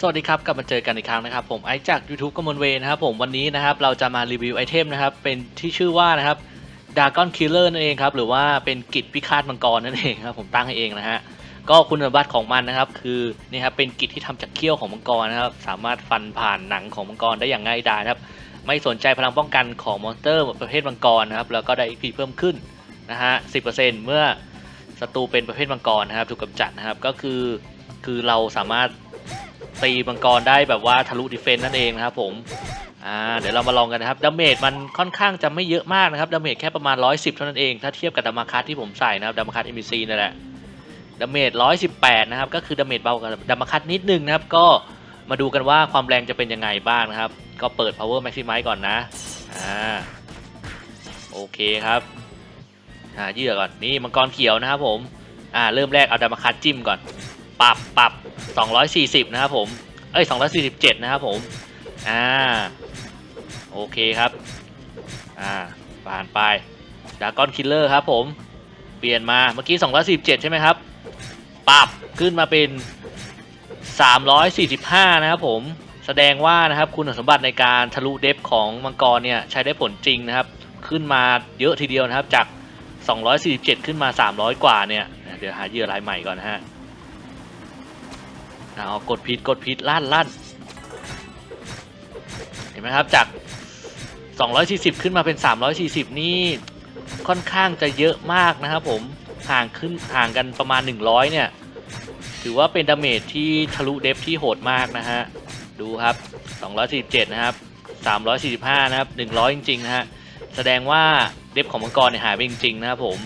สวัสดีครับ กลับมาเจอกันอีกครั้งนะครับ ผมไอจาก YouTube กมลเวนะครับผมวันนี้นะครับเราจะมารีวิวไอเทมนะครับ เป็นที่ชื่อว่านะครับดากอนคิลเลอร์นั่นเองครับ หรือว่าเป็นกิจพิฆาตมังกรนั่นเองครับ ผมตั้งให้เองนะฮะ ก็คุณสมบัติของมันนะครับ คือนี่ครับเป็นกิจที่ทำจากเขี้ยวของมังกรนะครับ สามารถฟันผ่านหนังของมังกรได้อย่างง่ายดายครับ ไม่สนใจพลังป้องกันของมอนสเตอร์ประเภทมังกรนะครับ แล้วก็ได้ EP เพิ่มขึ้นนะฮะ10%เมื่อศัตรูเป็นประเภทมังกรนะครับ ถูกกำจัดนะครับก็คือคือเราสามารถ ตีมังกรได้แบบว่าทะลุดิเฟนต์นั่นเองนะครับผมอ่าเดี๋ยวเรามาลองกันนะครับดาเมจมันค่อนข้างจะไม่เยอะมากนะครับดาเมจแค่ประมาณ 110 เท่านั้นเองถ้าเทียบกับดามาคัสที่ผมใส่นะครับดามาคัส MBC นั่นแหละดาเมจ118 นะครับ ก็คือดาเมจเบากว่าดามาคัสนิดนึงนะครับ ก็มาดูกันว่าความแรงจะเป็นยังไงบ้างนะครับ ก็เปิด power maximize ก่อนนะอ่าโอเคครับอ่าเหยื่อก่อนนี่มังกรเขียวนะครับผมอ่าเริ่มแรกเอาดามาคัสจิ้มก่อนปรับปรับ 240 นะครับผม เอ้ย 247 นะครับผม อ่า โอเคครับ อ่า ผ่านไปดากอนคิลเลอร์ครับผม เปลี่ยนมา เมื่อกี้ 247 ใช่ไหมครับ ปรับขึ้นมาเป็น 345 นะครับผม แสดงว่านะครับคุณสมบัติในการทะลุเดฟของมังกรเนี่ยใช้ได้ผลจริงนะครับ ขึ้นมาเยอะทีเดียวนะครับจาก 247 ขึ้นมา 300 กว่าเนี่ย เดี๋ยวหาเหยื่อรายใหม่ก่อนนะฮะ เอากดผิดกดผิดลั่นลั่นเห็นไหมครับจาก 240 ขึ้นมาเป็น 340 นี่ค่อนข้างจะเยอะมากนะครับผมห่างขึ้นห่างกันประมาณ 100 เนี่ย ถือว่าเป็นดาเมจที่ทะลุเดฟที่โหดมากนะฮะ ดูครับ 247 นะครับ 345 นะครับ 100 จริงๆนะฮะ แสดงว่าเดฟของมังกรเนี่ยหายไปจริงๆนะครับผม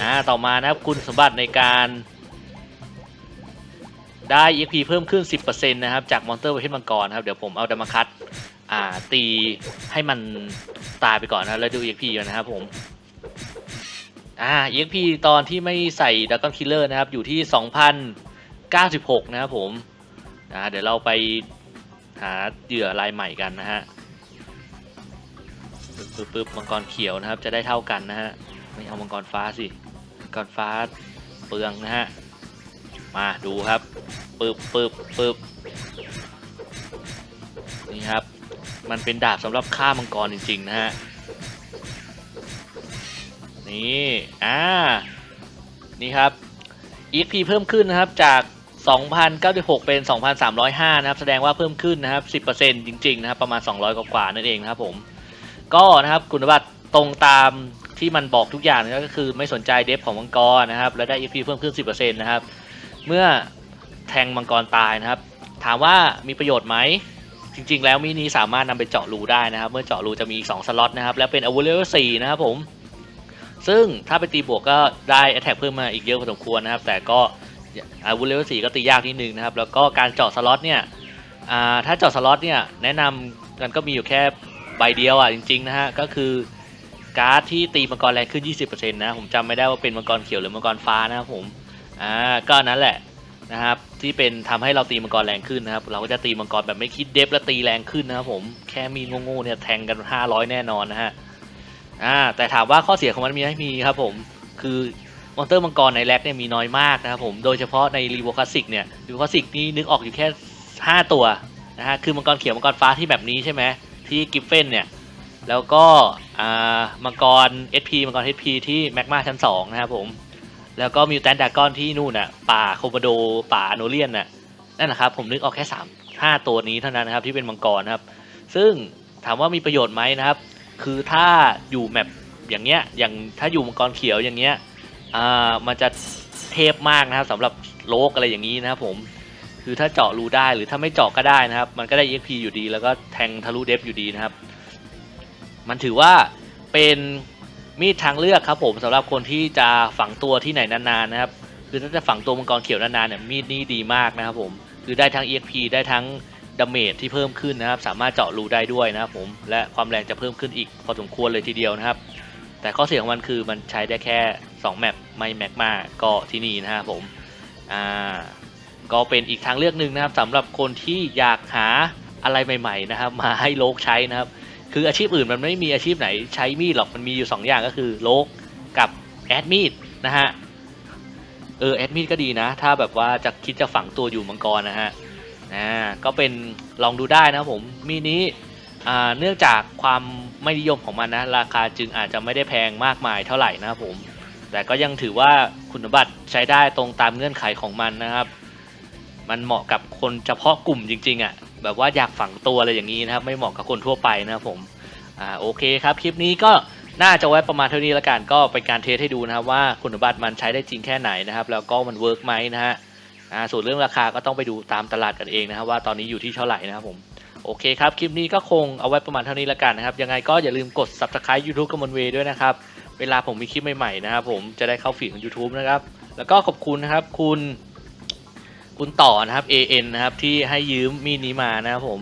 อ่าต่อมานะครับคุณสมบัติในการ ได้ EXP เพิ่มขึ้น 10%นะครับ จากมอนสเตอร์ประเภทมังกรครับ เดี๋ยวผมเอาดามาคัตอ่าตีให้มันตายไปก่อนนะแล้วดู EXP กันนะครับผมอ่า EXP ตอนที่ไม่ใส่ดักกอนคิลเลอร์นะครับ อยู่ที่ 2,096 นะครับผมอ่าเดี๋ยวเราไปหาเหยื่อรายใหม่กันนะฮะปึ๊บปึ๊บปึ๊บมังกรเขียวนะครับ จะได้เท่ากันนะฮะ ไม่เอามังกรฟ้าสิ มังกรฟ้าเปลืองนะฮะ มาดูครับปึ๊บปึ๊บปึ๊บนี่ครับ มันเป็นดาบสำหรับฆ่ามังกรจริง ๆ นะฮะ นี่ อ่า นี่ครับ EXP เพิ่มขึ้นนะครับจาก 2,096 เป็น 2,305 นะครับ แสดงว่าเพิ่มขึ้นนะครับ 10%จริง ๆ นะครับ ประมาณ 200 กว่าๆนั่นเองนะครับผม ก็นะครับคุณสมบัติตรงตามที่มันบอกทุกอย่างนะก็คือไม่สนใจเดฟของมังกรนะครับ และได้ EXP เพิ่มขึ้น 10%นะครับ เมื่อแทงมังกรตายนะครับ ถามว่ามีประโยชน์ไหม จริง ๆ แล้วมินิสามารถนำไปเจาะรูได้นะครับ เมื่อเจาะรูจะมีอีก2สล็อตนะครับ แล้วเป็นอาวุธเลเวล4นะครับผม ซึ่งถ้าไปตีบวกก็ได้ a t t a c k เพิ่มมาอีกเยอะพอสมควรนะครับ แต่ก็อาวุธเลเวล4ก็ตียากนิดนึงนะครับ แล้วก็การเจาะสล็อตเนี่ยถ้าเจาะสล็อตเนี่ยแนะนำกันก็มีอยู่แค่ใบเดียวอะจริงๆนะฮะก็คือการ์ดที่ตีมังกรแรงขึ้น 20%นะ ผมจำไม่ได้ว่าเป็นมังกรเขียวหรือมังกรฟ้านะครับผม อ่าก็นั้นแหละนะครับที่เป็นทำให้เราตีมังกรแรงขึ้นนะครับ เราก็จะตีมังกรแบบไม่คิดเดฟและตีแรงขึ้นนะครับผมแค่มีโง่ๆเนี่ยแทงกัน 500 แน่นอนนะฮะอ่าแต่ถามว่าข้อเสียของมันมีไหมมีครับผมคือมอนเตอร์มังกรในแร็กเนี่ยมีน้อยมากนะครับผมโดยเฉพาะในรีโวคลาสสิกเนี่ยรีโวคลาสสิกนี่นึกออกอยู่แค่ 5 ตัวนะฮะคือมังกรเขียวมังกรฟ้าที่แบบนี้ใช่ไหมที่กิฟเฟนเนี่ยแล้วก็อ่ามังกร SP มังกร HP ที่แมกมาชั้น2นะครับผม แล้วก็มิวแตนดากอนที่นู่นน่ะป่าโคโมโดป่าโนเลียนน่ะนั่นนะครับผมนึกออกแค่3 5ตัวนี้เท่านั้นนะครับที่เป็นมังกรนะครับ ซึ่งถามว่ามีประโยชน์ไหมนะครับ คือถ้าอยู่แมปอย่างเงี้ยอย่างถ้าอยู่มังกรเขียวอย่างเงี้ยอ่ามันจะเทพมากนะครับสำหรับโลกอะไรอย่างนี้นะครับผมคือถ้าเจาะรูได้หรือถ้าไม่เจาะก็ได้นะครับ มันก็ได้ EXP อยู่ดี แล้วก็แทงทะลุเดฟอยู่ดีนะครับ มันถือว่าเป็น มีดทางเลือกครับผมสำหรับคนที่จะฝังตัวที่ไหนนานๆนะครับคือถ้าจะฝังตัวมังกรเขียวนานๆเนี่ยมีดนี้ดีมากนะครับผมคือได้ทั้ง EXP ได้ทั้งดาเมจที่เพิ่มขึ้นนะครับ สามารถเจาะรูได้ด้วยนะครับผมและความแรงจะเพิ่มขึ้นอีกพอสมควรเลยทีเดียวนะครับ แต่ข้อเสียของมันคือมันใช้ได้แค่ 2 แมปไม่แม็กมาก็ที่นี่นะครับผมอ่าก็เป็นอีกทางเลือกหนึ่งนะครับสำหรับคนที่อยากหาอะไรใหม่ ๆ นะครับ มาให้โลกใช้นะครับ คืออาชีพอื่นมันไม่มีอาชีพไหนใช้มีดหรอกมันมีอยู่2ออย่างก็คือโลกกับแอดมีดนะฮะเออแอดมีดก็ดีนะ ถ้าแบบว่าจะคิดจะฝังตัวอยู่มังกรนะฮะอ่าก็เป็นลองดูได้นะผมมีนี้อ่าเนื่องจากความไม่นิยมของมันนะ ราคาจึงอาจจะไม่ได้แพงมากมายเท่าไหร่นะครับผม แต่ก็ยังถือว่าคุณสมบัติใช้ได้ตรงตามเงื่อนไขของมันนะครับ มันเหมาะกับคนเฉพาะกลุ่มจริงๆอะ่ะ แบบว่าอยากฝังตัวอะไรอย่างนี้นะครับ ไม่เหมาะกับคนทั่วไปนะครับผมอ่าโอเคครับ คลิปนี้ก็น่าจะไว้ประมาณเท่านี้ละกันก็เป็นการเทสให้ดูนะครับว่าคุณสมบัติมันใช้ได้จริงแค่ไหนนะครับ แล้วก็มันเวิร์กไหมนะฮะอ่าส่วนเรื่องราคาก็ต้องไปดูตามตลาดกันเองนะครับว่าตอนนี้อยู่ที่เท่าไหร่นะครับผมโอเคครับ คลิปนี้ก็คงเอาไว้ประมาณเท่านี้ละกันนะครับ ยังไงก็อย่าลืมกด subscribe YouTube กมนเวด้วยนะครับ เวลาผมมีคลิปใหม่ๆนะครับผมจะได้เข้าฟีดของ YouTube นะครับ แล้วก็ขอบคุณนะครับคุณ คุณต่อนะครับ AN นะครับที่ให้ยืมมีดนี้มานะครับผม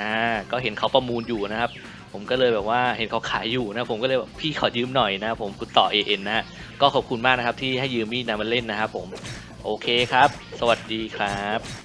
อ่าก็เห็นเขาประมูลอยู่นะครับ ผมก็เลยแบบว่าเห็นเขาขายอยู่นะผมก็เลยแบบพี่ขอยืมหน่อยนะครับผมคุณต่อ AN นะฮะก็ขอบคุณมากนะครับที่ให้ยืมมีดนะมาเล่นนะครับผมโอเคครับ สวัสดีครับ